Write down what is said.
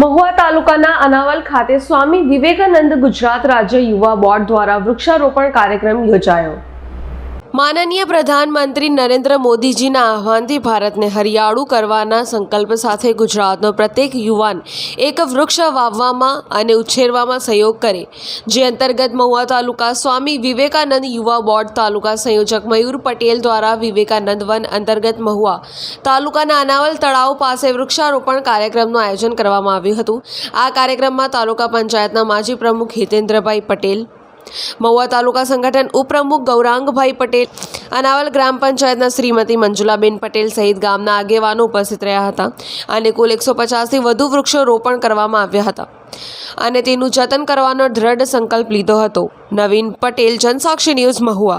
મહુવા તાલુકાના અનાવલ ખાતે સ્વામી વિવેકાનંદ ગુજરાત રાજ્ય યુવા બોર્ડ દ્વારા વૃક્ષારોપણ કાર્યક્રમ યોજાયો. માનનીય પ્રધાનમંત્રી નરેન્દ્ર મોદીજીના આહવાનથી ભારતને હરિયાળું કરવાના સંકલ્પ સાથે ગુજરાતનો પ્રત્યેક યુવાન એક વૃક્ષ વાવવામાં અને ઉછેરવામાં સહયોગ કરે. જે અંતર્ગત મહુવા તાલુકા સ્વામી વિવેકાનંદ યુવા બોર્ડ તાલુકા સંયોજક મયુર પટેલ દ્વારા વિવેકાનંદ વન અંતર્ગત મહુવા તાલુકાના અનાવલ તળાવ પાસે વૃક્ષારોપણ કાર્યક્રમનું આયોજન કરવામાં આવ્યું હતું. આ કાર્યક્રમમાં તાલુકા પંચાયતના માજી પ્રમુખ હિતેન્દ્રભાઈ પટેલ મહુવા તાલુકા સંગઠન ઉપપ્રમુખ ગૌરાંગભાઈ પટેલ અનાવલ ગ્રામ પંચાયતના શ્રીમતી મંજુલાબેન પટેલ સહિત ગામના આગેવાનો ઉપસ્થિત રહ્યા હતા અને કુલ એકસો પચાસથી વધુ વૃક્ષો રોપણ કરવામાં આવ્યા હતા. અને તેનું જતન કરવાનો દ્રઢ સંકલ્પ લીધો હતો. નવીન પટેલ, જનસાક્ષી ન્યૂઝ મહુવા.